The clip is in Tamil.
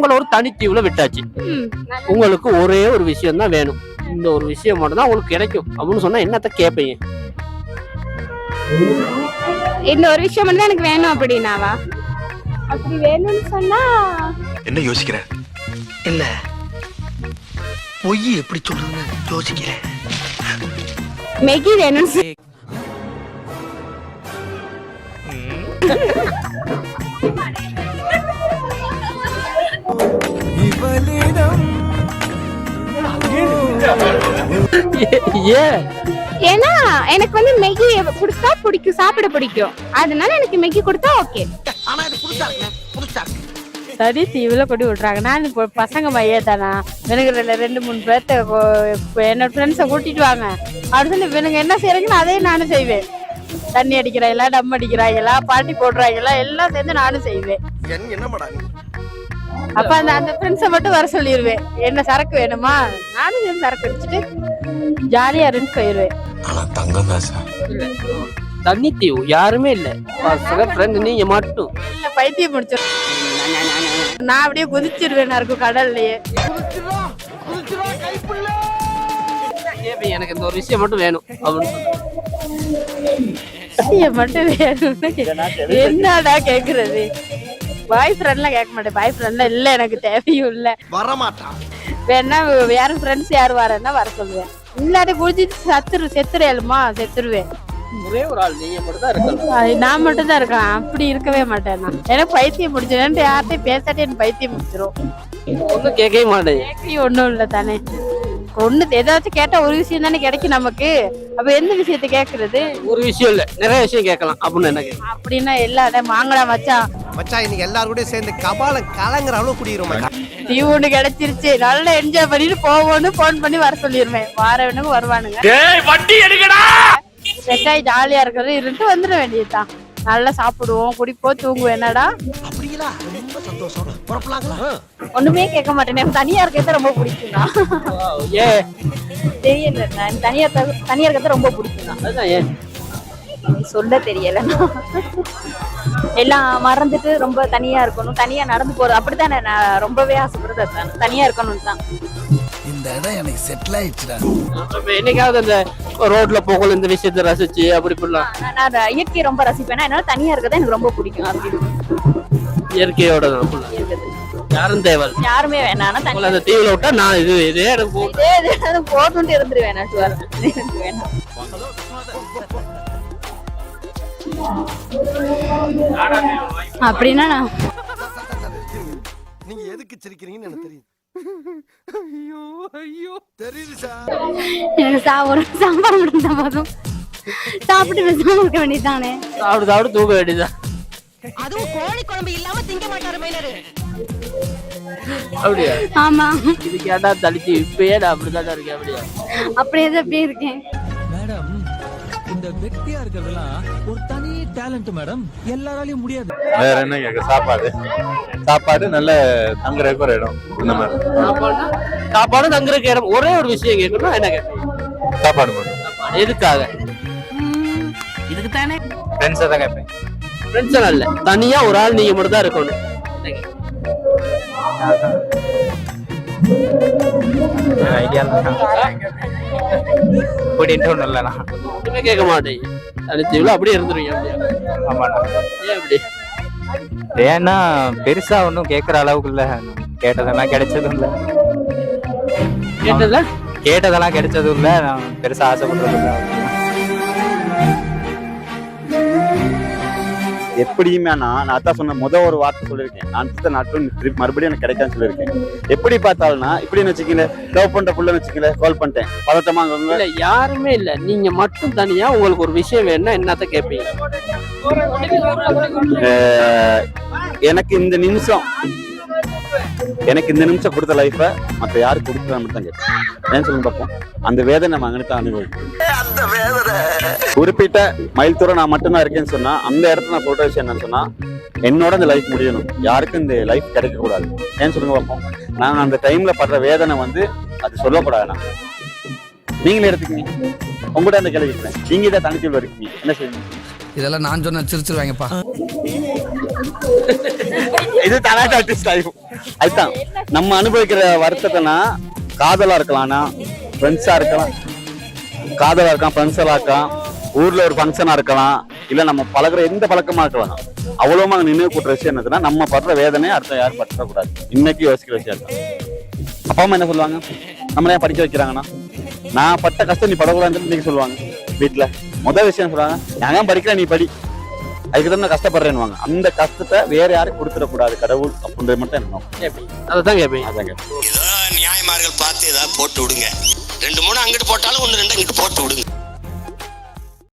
உங்களை ஒரு தனித்தீவுல விட்டாச்சு. உங்களுக்கு ஒரே ஒரு விஷயம் தான் வேணும். இந்த ஒரு விஷயம் மட்டும் தான் உங்களுக்கு கிடைக்கும். அப்படின்னு சொன்னா என்னத்த கேட்பீங்க இந்த ஒரு விஷயம் மட்டும் தான் எனக்கு வேணும் அப்படின்னாவா? அப்படி வேணும்னு சொன்னா என்ன யோசிக்கிற? இல்ல பொய் எப்படி சொல்றதுன்னு யோசிக்கிறேன் மெகி வேணும்னு ஏன் ஏன்னா எனக்கு வந்து மெகி கொடுத்தா பிடிக்கும் சாப்பிட பிடிக்கும். அதனால எனக்கு மெகி கொடுத்தா ஓகே ஆனா இது புதுசா தனி தீவுல கொண்டு விட்றாங்க. நான் இப்போ பசங்க மையே தானா எனக்கு ரெண்டு ரெண்டு மூணு பேர்த்த என்னோட ஃப்ரெண்ட்ஸை கூட்டிட்டு வாங்க. அப்படி சொல்லி இவனுங்க என்ன செய்யறாங்கன்னு அதையும் நானும் செய்வேன். தண்ணி அடிக்கிறாங்களா டம் அடிக்கிறாங்களா பாட்டி போடுறாங்களா எல்லாம் சேர்ந்து நானும் செய்வேன். அப்ப அந்த அந்த ஃப்ரெண்ட்ஸை மட்டும் வர சொல்லிடுவேன் என்ன சரக்கு வேணுமா? நானும் சேர்ந்து சரக்கு அடிச்சுட்டு ஜாலியா இருந்து போயிடுவேன் ஆனா தங்கம் தான் சார். தனித்தீவு யாருமே இல்ல. பசங்க ஃப்ரெண்ட் நீங்க மட்டும். இல்ல பைத்தியம் முடிச்சிடும் நான் அப்படியே குதிச்சிருவேன் இருக்கும் கடல்லையே. எனக்கு இந்த ஒரு விஷயம் மட்டும் வேணும். அப்படின்னு மட்டும் வேணும்னு என்னடா கேக்குறது? பாய் ஃப்ரெண்ட்லாம் கேட்க மாட்டேன். பாய் ஃப்ரெண்ட்லாம் இல்ல எனக்கு தேவையும் இல்ல. வரமாட்டான். வேணா யாரும் ஃப்ரெண்ட்ஸ் யார் வரேன்னா வர சொல்லுவேன். இல்லாட்டி குடிச்சிட்டு சத்துரு செத்துருவேலுமா செத்துருவேன். ஒரே ஒரு ஆள் நீங்க மட்டும் தான் இருக்கணும் நான் மட்டும் தான் இருக்கேன். அப்படி இருக்கவே மாட்டேன் நான். எனக்கு பைத்தியம் முடிச்சிடும் யார்கிட்டயும் பேசாட்டி எனக்கு பைத்தியம் முடிச்சிடும் ஒன்றும் கேட்கவே மாட்டேங்க கேட்கவே ஒண்ணும் இல்ல தானே. ஒண்ணு ஏதாச்சும் கேட்டா ஒரு விஷயம் தானே கிடைக்கும் நமக்கு. அப்ப எந்த விஷயத்த கேக்குறது? ஒரு விஷயம் இல்ல. நிறைய விஷயம் கேட்கலாம். அப்படின்னு என்ன கேட்கலாம்? அப்படின்னா எல்லாரும் மாங்கடா மச்சான். மச்சான் இன்னைக்கு எல்லாரும் கூட சேர்ந்து கபாலம் கலங்குற அளவு குடிக்கிறோம் மச்சான். டீ ஒண்ணு கிடைச்சிருச்சு. நல்லா என்ஜாய் பண்ணிட்டு போவோம்னு போன் பண்ணி வர சொல்லிடுவேன் வாரவனுக்கு வருவானுங்க. செட் ஆகி ஜாலியா இருக்கிறது. இருந்துட்டு வந்துட வேண்டியதுதான். நல்லா சாப்பிடுவோம் குடிப்போம் தூங்குவோம். என்னடா? அப்படிங்களா? ரொம்ப சந்தோஷம். புறப்படலாங்களா ஒண்ணுமே கேட்க மாட்டேன். எனக்கு தனியா இருக்கிறது ரொம்ப பிடிக்கும்னா ஏ தெரியல. நான் தனியா இருக்க- தனியா இருக்கிறது ரொம்ப பிடிக்கும் அதுதான் ஏன்? சொல்ல தெரியல. எல்லாம் மறந்துட்டு ரொம்ப தனியா இருக்கணும். தனியா நடந்து போறது அப்படித்தானே? நான் ரொம்பவே ஆசைப்படுறது அதுதான். தனியா இருக்கணும் தான். இந்த இடம் எனக்கு செட்டில் ஆயிடுச்சுடா. என்னைக்காவது அந்த ரோட்ல போகல இந்த விஷயத்தை ரசிச்சு அப்படி இப்படிலாம். நான் இயற்கையை ரொம்ப ரசிப்பேன்? என்னால தனியா இருக்கிறது எனக்கு ரொம்ப பிடிக்கும். அப்படி இயற்கையோட யாரும் தேவை யாருமே வேணாம் உங்களை தனியா அந்த தீவுல விட்டா நான் இது இதே எனக்கு போட்டுட்டு இருந்துருவேன் வேணாம் அப்படின்னா நான் நீங்க எதுக்கு சிரிக்கிறீங்கன்னு எனக்கு தெரியும். ஐயோ ஐயோ. தெரியுது சார். எனக்கு சா ஒரு சாம்பார் மட்டும் தான் போதும். சாப்பிட்டு பேசாம இருக்க வேண்டியதானே சாப்பிட்டு சாப்பிட்டு தூக்க வேண்டியதுதான். அதுவும் கோழி குழம்பு இல்லாம திங்க மாட்டாரு மைனரு அப்படியா? ஆமா. இது கேட்டா தலிச்சு இப்பயே நான் அப்படிதான் இருக்கேன் அப்படியா? அப்படியே தான் அப்படியே இருக்கேன். இந்த வெட்டியா இருக்கிறதெல்லாம் ஒரு தனி டேலண்ட் மேடம். எல்லாராலையும் முடியாது. வேற என்ன கேட்க சாப்பாடு. சாப்பாடு நல்ல தங்குறதுக்கு ஒரு இடம். இந்த மாதிரி. சாப்பாடு தங்குறதுக்கு இடம். ஒரே ஒரு விஷயம் கேட்கணும் என்ன கேட்கணும்? சாப்பாடு மட்டும். எதுக்காக? இதுக்கு தானே ஃப்ரெண்ட்ஸை தான் கேட்பேன். ஃப்ரெண்ட்ஸ் இல்ல. தனியா ஒரு ஆள் நீங்க மட்டும் தான் இருக்கணும். கூட்டிட்டு ஒன்றும் இல்லைண்ணா ஒண்ணுமே கேட்க மாட்டேங்க தனித்தீவுல அப்படியே இருந்துருவீங்க அப்படியா. ஆமாண்ணா ஏன் அப்படி ஏன்னா பெருசா ஒன்றும் கேட்குற அளவுக்கு இல்லை. கேட்டதெல்லாம் கிடைச்சதும் இல்லை. கேட்டதுல கேட்டதெல்லாம் கிடைச்சதும் இல்லை. நான் பெருசா ஆசைப்படுறது இல்லை. எப்படியுமே நான் நான் அதான் சொன்ன முத ஒரு வார்த்தை சொல்லியிருக்கேன். நான் அடுத்த நாட்கள் திருப்பி மறுபடியும் எனக்கு கிடைக்கான்னு சொல்லியிருக்கேன். எப்படி பார்த்தாலும்னா இப்படின்னு வச்சுக்கங்களேன் லவ் பண்ற புள்ளன்னு வச்சுக்கங்களேன் கால் பண்ணிட்டேன். பதட்டமா அங்க இல்ல யாருமே இல்ல. நீங்க மட்டும் தனியா உங்களுக்கு ஒரு விஷயம் வேணும்னா என்னத்த கேட்பீங்க எனக்கு இந்த நிமிஷம் எனக்கு இந்த நிமிஷம் கொடுத்த லைஃபை மற்ற யாருக்கு கொடுக்குறான்னு மட்டும் தான் கேட்பேன் ஏன் சொல்லுங்க பார்ப்போம் அந்த வேதனை நம்ம அங்கிட்டு அனுபவிக்கும் அந்த வேதனை. குறிப்பிட்ட மைல் தூரம் நான் மட்டும்தான் இருக்கேன்னு சொன்னா அந்த இடத்துல நான் சொல்ற விஷயம் என்னன்னு சொன்னா என்னோட இந்த லைஃப் முடியணும். யாருக்கும் இந்த லைஃப் கிடைக்க கூடாது ஏன் சொல்லுங்க பார்ப்போம் நான் அந்த டைம்ல படுற வேதனை வந்து அது சொல்லக்கூடாதுண்ணா. நீங்களே எடுத்துக்கீங்க. உங்கள்கிட்ட அந்த கேள்வி நீங்க இதை தனித்தீவில் இருக்கீங்க. என்ன செய்வீங்க? இதெல்லாம் நான் சொன்ன சிரிச்சிருவாங்கப்பா. இது தலாட்டா ஆர்டிஸ்ட் லைஃப் அதுதான். நம்ம அனுபவிக்கிற வருத்தத்தைனா காதலா இருக்கலாம்னா ஃப்ரெண்ட்ஸா இருக்கலாம். காதலா இருக்கலாம் ஃப்ரெண்ட்ஸா இருக்கலாம். ஊர்ல ஒரு ஃபங்க்ஷனா இருக்கலாம். இல்ல நம்ம பழகுற எந்த பழக்கமா இருக்கலாம். அவ்வளவு நினைவு கூட்டுற விஷயம் என்னதுன்னா நம்ம படுற வேதனையை அடுத்த யாரும் பற்ற கூடாது இன்னைக்கு யோசிக்கிற விஷயம் அப்பா அம்மா என்ன சொல்லுவாங்க? நம்மள ஏன் படிக்க வைக்கிறாங்கன்னா? நான் பட்ட கஷ்டம் நீ படக்கூடாதுன்னு இன்னைக்கு சொல்லுவாங்க. வீட்டுல முதல் விஷயம் சொல்றாங்க நான் ஏன் நீ படி. அதுக்கு தான் நான் கஷ்டப்படுறேன்னு அந்த கஷ்டத்தை வேற யாரும் கொடுத்துடக்கூடாது கடவுள் அப்படின்றது மட்டும் என்ன. அதை தான் கேட்பேன் அதான் கேட்டேன். ஏதோ நியாயமார்கள் பார்த்து ஏதாவது போட்டு விடுங்க. ரெண்டு மூணு அங்கிட்டு போட்டாலும் ஒன்று ரெண்டு அங்கிட்டு போட்டு விடுங்க.